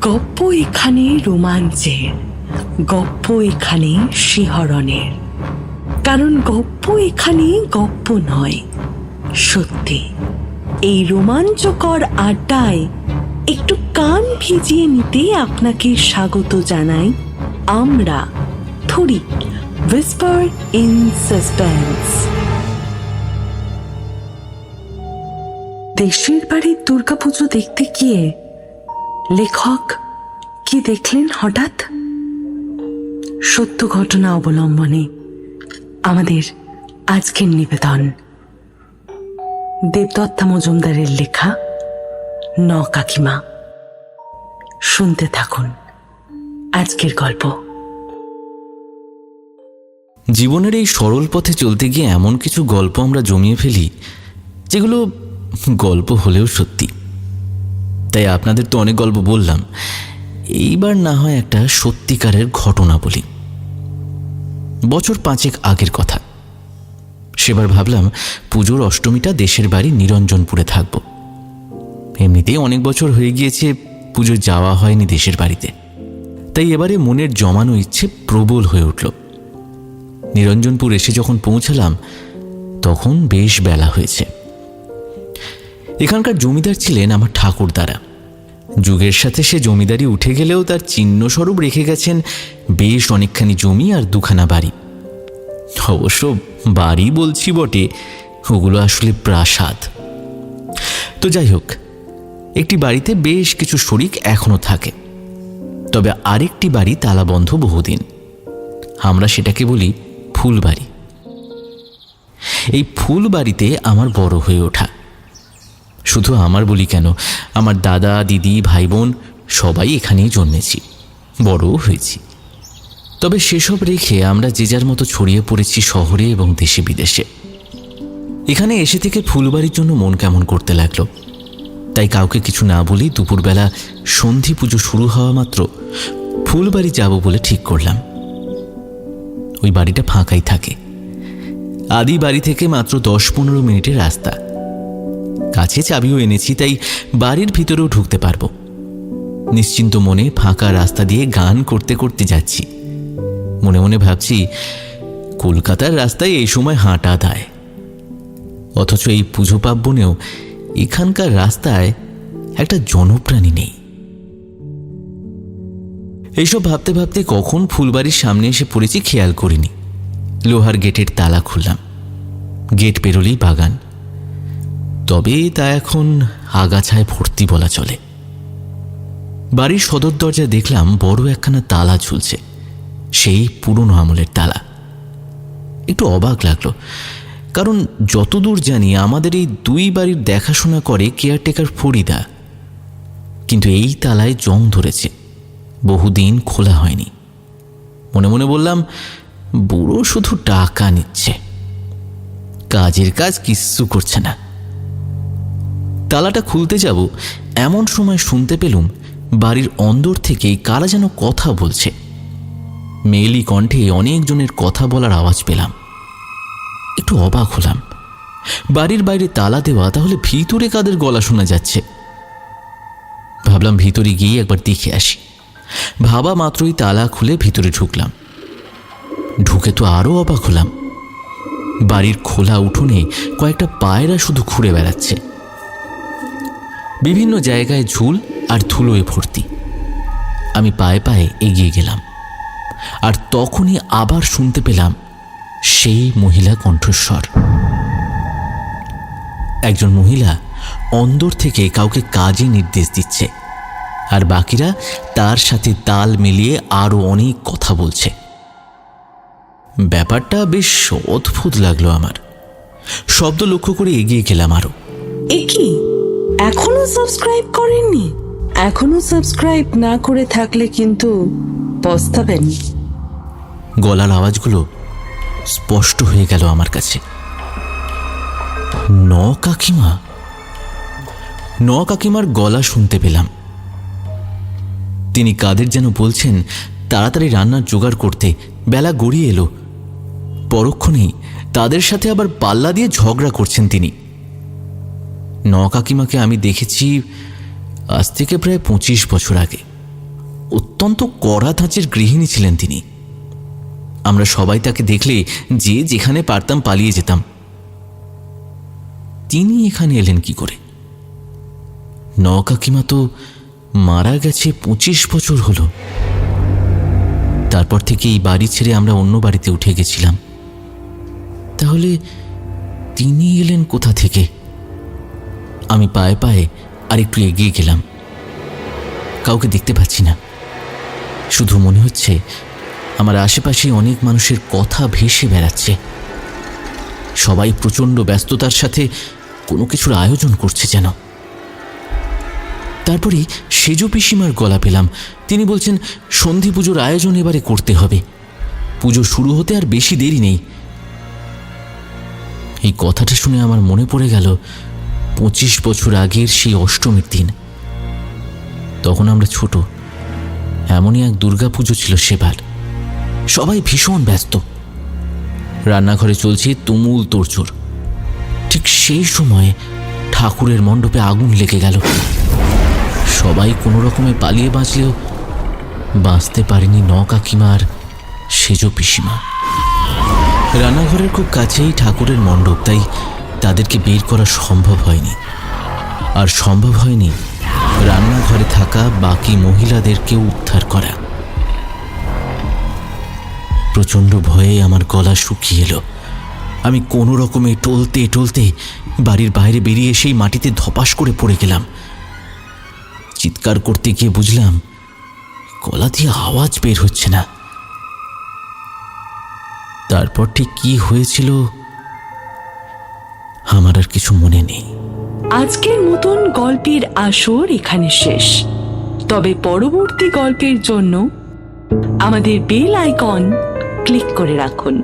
গপ্প এখানে রোমাঞ্চের গপ্প এখানে শিহরণের। কারণ গপ্প এখানে গপ্প নয়, সত্যি। এই রোমাঞ্চকর আড্ডায় একটু কান ভিজিয়ে নিতে আপনাকে স্বাগত জানাই আমরা থরি উইসপার ইন সাসপেন্স দেশের বাড়ির দুর্গাপুজো দেখতে গিয়ে লেখক কি দেখলেন হঠাৎ? সত্য ঘটনা অবলম্বনে আমাদের আজকের নিবেদন। দেবদত্তা মজুমদারের লেখা ন কাকিমা। শুনতে থাকুন আজকের গল্প। জীবনের এই সরল পথে চলতে গিয়ে এমন কিছু গল্প আমরা জমিয়ে ফেলি, যেগুলো গল্প হলেও সত্যি। তাই আপনাদের তো অনেক গল্প বললাম। এইবার না হয় একটা সত্যিকারের ঘটনা বলি। বছর পাঁচেক আগের কথা। সেবার ভাবলাম পুজোর অষ্টমীটা দেশের বাড়ি নিরঞ্জনপুরে থাকব। এমনিতেই অনেক বছর হয়ে গিয়েছে, পুজো যাওয়া হয়নি দেশের বাড়িতে। তাই এবারে মনের জমানো ইচ্ছে প্রবল হয়ে উঠল। নিরঞ্জনপুর এসে যখন পৌঁছালাম, তখন বেশ বেলা হয়েছে। এখানকার জমিদার ছিলেন আমার ঠাকুর দ্বারা যুগের সাথে সে জমিদারি উঠে গেলেও তার চিহ্নস্বরূপ রেখে গেছেন বেশ অনেকখানি জমি আর দুখানা বাড়ি। অবশ্য বাড়ি বলছি বটে, ওগুলো আসলে প্রাসাদ। তো যাই হোক, একটি বাড়িতে বেশ কিছু শরিক এখনও থাকে। তবে আরেকটি বাড়ি তালাবন্ধ বহুদিন। আমরা সেটাকে বলি ফুলবাড়ি। এই ফুলবাড়িতে আমার বড় হয়ে ওঠা। শুধু আমার বলি কেন, আমার দাদা, দিদি ভাই বোন সবাই এখানেই জন্মেছি, বড়ও হয়েছি। তবে সেসব রেখে আমরা যে যার মতো ছড়িয়ে পড়েছি শহরে এবং দেশে বিদেশে। এখানে এসে থেকে ফুলবাড়ির জন্য মন কেমন করতে লাগল? তাই কাউকে কিছু না বলেই দুপুরবেলা সন্ধি পুজো শুরু হওয়া মাত্র ফুলবাড়ি যাব বলে ঠিক করলাম। ওই বাড়িটা ফাঁকাই থাকে। আদি বাড়ি থেকে মাত্র দশ পনেরো মিনিটের রাস্তা। কাছে চাবিও এনেছি, তাই বাড়ির ভিতরেও ঢুকতে পারব। নিশ্চিন্ত মনে ফাঁকা রাস্তা দিয়ে গান করতে করতে যাচ্ছি। মনে মনে ভাবছি, কলকাতার রাস্তায় এই সময় হাঁটা দায়। অথচ এই পুজো পার্বণেও এখানকার রাস্তায় একটা জনপ্রাণী নেই। এইসব ভাবতে ভাবতে কখন ফুলবাড়ির সামনে এসে পড়েছি খেয়াল করিনি। লোহার গেটের তালা খুললাম। গেট পেরোলেই বাগান। তবে তা এখন আগাছায় ভর্তি বলা চলে। বাড়ির সদর দরজা দেখলাম বড় একখানা তালা ঝুলছে। সেই পুরনো আমলের তালা। একটু অবাক লাগল, কারণ যতদূর জানি আমাদের এই দুই বাড়ির দেখাশোনা করে কেয়ারটেকার ফরিদা। কিন্তু এই তালায় জং ধরেছে। বহুদিন খোলা হয়নি। মনে মনে বললাম, বুড়ো শুধু টাকা নিচ্ছে। কাজের কাজ কিচ্ছু করছে না। তালাটা খুলতে যাব, এমন সময় শুনতে পেলুম বাড়ির অন্দর থেকেই কারা যেন কথা বলছে। মেয়েলি কণ্ঠে অনেকজনের কথা বলার আওয়াজ পেলাম। একটু অবাক হলাম। বাড়ির বাইরে তালা দেওয়া তাহলে ভিতরে কাদের গলা শোনা যাচ্ছে? ভাবলাম ভিতরে গিয়ে একবার দেখে আসি। ভাবা মাত্রই তালা খুলে ভিতরে ঢুকলাম। ঢুকে তো আরও অবাক হলাম। বাড়ির খোলা উঠোনে কয়েকটা পায়রা শুধু ঘুরে বেড়াচ্ছে। বিভিন্ন জায়গায় ঝুল আর ধুলোয় ভর্তি। আমি পায়ে পায়ে এগিয়ে গেলাম। আর তখনই আবার শুনতে পেলাম সেই মহিলা কণ্ঠস্বর। একজন মহিলা অন্দর থেকে কাউকে কাজে নির্দেশ দিচ্ছে আর বাকিরা তার সাথে তাল মিলিয়ে আরও অনেক কথা বলছে। ব্যাপারটা বেশ অদ্ভুত লাগল আমার। শব্দ লক্ষ্য করে এগিয়ে গেলাম আরও এ কি? এখনও সাবস্ক্রাইব করেননি? এখনও সাবস্ক্রাইব না করে থাকলে কিন্তু পস্তাবেন। গলার আওয়াজগুলো স্পষ্ট হয়ে গেল আমার কাছে। ন কাকিমা? ন কাকিমার গলা শুনতে পেলাম। তিনি কাদের যেন বলছেন, তাড়াতাড়ি রান্নার জোগাড় করতে। বেলা গড়িয়ে এলো। পরক্ষণেই তাদের সাথে আবার পাল্লা দিয়ে ঝগড়া করছেন তিনি। ন আমি দেখেছি আজ থেকে প্রায় পঁচিশ বছর আগে। অত্যন্ত কড়া ধাঁচের গৃহিণী ছিলেন তিনি। আমরা সবাই তাকে দেখলে যে যেখানে পারতাম পালিয়ে যেতাম। তিনি এখানে এলেন কি করে? ন তো মারা গেছে পঁচিশ বছর হলো। তারপর থেকে এই বাড়ি ছেড়ে আমরা অন্য বাড়িতে উঠে গেছিলাম। তাহলে তিনি এলেন কোথা থেকে? আমি পায়ে পায়ে আর একটু এগিয়ে গেলাম। কাউকে দেখতে পাচ্ছি না। শুধু মনে হচ্ছে আমার আশেপাশে অনেক মানুষের কথা ভেসে বেড়াচ্ছে। সবাই প্রচণ্ড ব্যস্ততার সাথে কোনো কিছুর আয়োজন করছে যেন। তারপরে সেজ পিসিমার গলা পেলাম। তিনি বলছেন, সন্ধি পুজোর আয়োজন এবারে করতে হবে। পুজো শুরু হতে আর বেশি দেরি নেই। এই কথাটা শুনে আমার মনে পড়ে গেল পঁচিশ বছর আগের সেই অষ্টমীর দিন। তখন আমরা ছোট, এমনই এক দুর্গাপুজো ছিল সেবার। সবাই ভীষণ ব্যস্ত। রান্নাঘরে চলছে তুমুল তোড়জোড়। ঠিক সেই সময়ে ঠাকুরের মণ্ডপে আগুন লেগে গেল। সবাই কোনো রকমে পালিয়ে বাঁচলেও বাঁচতে পারেনি ন কাকিমার সেজ পিসিমা। রান্নাঘরের খুব কাছেই ঠাকুরের মণ্ডপ, তাই তাদেরকে বের করা সম্ভব হয়নি। আর সম্ভব হয়নি রান্নাঘরে থাকা বাকি মহিলাদেরকেও উদ্ধার করা। প্রচণ্ড ভয়ে আমার গলা শুকিয়ে এলো। আমি কোনো রকমে টলতে টলতে বাড়ির বাইরে বেরিয়ে সেই মাটিতে ধপাস করে পড়ে গেলাম। চিৎকার করতে গিয়ে বুঝলাম, গলা দিয়ে আওয়াজ বের হচ্ছে না। তারপর ঠিক কি হয়েছিল আমার আর কিছু মনে নেই। আজকের মতন গল্পের আসর এখানে শেষ। তবে পরবর্তী গল্পের জন্য আমাদের বেল আইকন ক্লিক করে রাখুন।